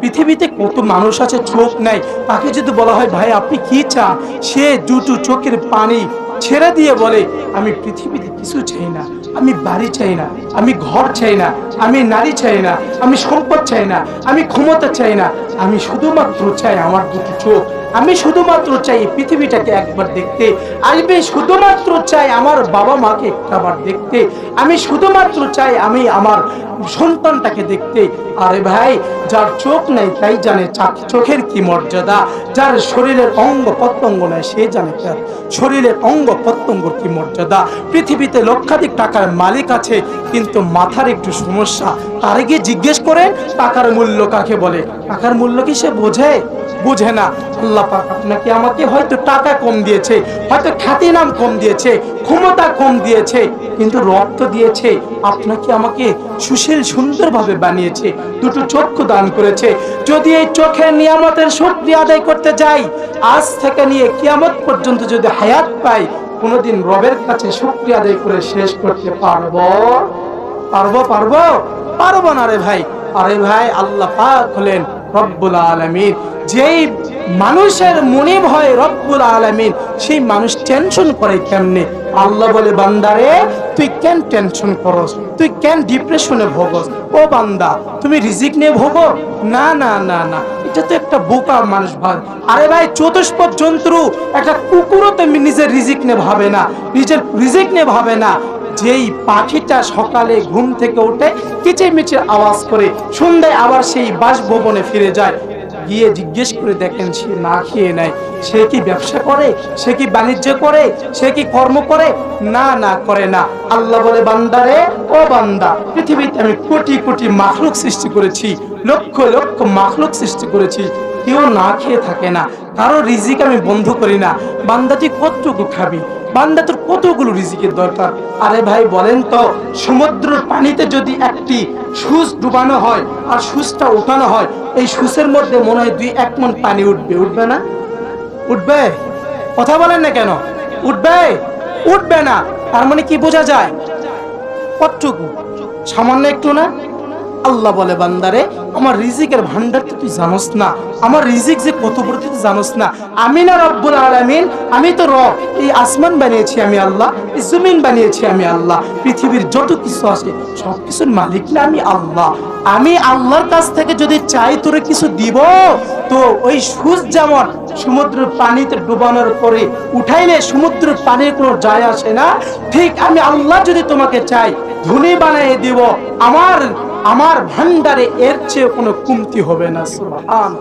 পৃথিবীতে কত মানুষ আছে, চোখ নেয় তাকে যদি বলা হয়, ভাই, আপনি কি চান? সে দুটো চোখের পানি ছেড়ে দিয়ে বলে, আমি পৃথিবীতে কিছু চাই না। আমি বাড়ি চাই না। আমি ঘর চাই না। আমি নারী চাই না। আমি সম্পদ চাই না। আমি ক্ষমতা চাই না। আমি শুধুমাত্র চাই আমার দুটো চোখ। আমি শুধুমাত্র চাই পৃথিবীটাকে একবার দেখতে। আমি শুধুমাত্র চাই আমার বাবা মাকে একটাবার দেখতে। আমি শুধুমাত্র চাই আমি আমার সন্তানটাকে দেখতে। আরে ভাই, যার চোখ নেই তাই জানে চোখের কি মর্যাদা। যার শরীরের অঙ্গ প্রত্যঙ্গ নেই সে জানে তার শরীরের অঙ্গ প্রত্যঙ্গ কি মর্যাদা। পৃথিবীতে লক্ষাধিক টাকার মালিক আছে কিন্তু মাথার একটু সমস্যা। তারে গিয়ে জিজ্ঞেস করেন, টাকার মূল্য কাকে বলে? টাকার মূল্য কি সে বোঝে? বুঝে না। আল্লাহ পাক আপনাকে, আমাকে হয়তো টাকা কম দিয়েছে, হয়তো খ্যাতি নাম কম দিয়েছে, ক্ষমতা কম দিয়েছে, কিন্তু রক্ত দিয়েছে, আপনাকে আমাকে সুশীল সুন্দরভাবে বানিয়েছে, দুটো চক্ষু দান করেছে। যদি এই চোখের নিয়ামতের শুক্রিয়া আদায় করতে যাই, আজ থেকে নিয়ে কিয়ামত পর্যন্ত যদি হায়াত পাই কোনোদিন রবের কাছে শুক্রিয়া আদায় করে শেষ করতে পারব? পারব পারব? পারব না রে ভাই। আরে ভাই, আল্লাহ পাক হলেন রব্বুল আলামিন। যেই মানুষের মনে ভয় রব্বুল আলামিন, সেই মানুষ টেনশন করে কেমনে? আল্লাহ বলে, বান্দারে, তুই কেন টেনশন করস? তুই কেন ডিপ্রেশনে ভোগস? ও বান্দা, তুমি রিজিক নিয়ে ভোগো? না না না না। এটা তো একটা বোকা মানুষ ভাব আরে ভাই, চতুষ্পদ জন্তু একটা কুকুরও তো নিজের রিজিক নিয়ে ভাবে না। নিজের রিজিক নিয়ে ভাবে না। যেই পাখিটা সকালে ঘুম থেকে উঠে কিচিরমিচির আওয়াজ করে, সন্ধ্যায় আবার সেই বাসভবনে ফিরে যায়। গিয়ে জিজ্ঞেস করে দেখেন সে না খেয়ে নেয় সে কি ব্যবসা করে? সে কি বাণিজ্য করে? সে কি কর্ম করে? না না, করে না। আল্লাহ বলে, বান্দারে, ও বান্দা, পৃথিবীতে আমি কোটি কোটি মাখলুক সৃষ্টি করেছি, লক্ষ লক্ষ মাখলুক সৃষ্টি করেছি। কেউ না খেয়ে থাকে না। কারও রিজিক আমি বন্ধ করি না। বান্দাটি কতটুকু খাবি? বান্দা তোর কতগুলো রিজিকের দরকার? আরে ভাই, বলেন তো, সমুদ্রের পানিতে যদি একটি সুস ডুবানো হয় আর সুসটা উঠানো হয়, এই সুসের মধ্যে মনে হয় দুই এক মন পানি উঠবে। উঠবে না? উঠবে? কথা বলেন না কেন? উঠবে? উঠবে না। তার মানে কি বোঝা যায়? কতটুকু? সামান্য একটু না? আল্লাহ বলে, বান্দারে, আমার রিজিকের ভান্ডার তো তুই জানোস না। আমার রিজিক যে কত বড় তুই জানোস না। আমি না রব্বুল আলামিন, আমি তো রব। এই আসমান বানিয়েছি আমি আল্লাহ, এই জমিন বানিয়েছি আমি আল্লাহ। পৃথিবীর যত কিছু আছে, সব কিছুর মালিক না আমি আল্লাহ। আমি আল্লাহর কাছ থেকে যদি চাই তোরে কিছু দিব, তো ওই সুজ যেমন সমুদ্রের পানিতে ডুবানোর পরে উঠাইলে সমুদ্রের পানির কোনো যায় আসে না, ঠিক আমি আল্লাহ যদি তোমাকে চাই ধনী বানিয়ে দিব। আমার আমার ভান্ডারে এর চেয়ে কোনো কমতি হবে না সুবহান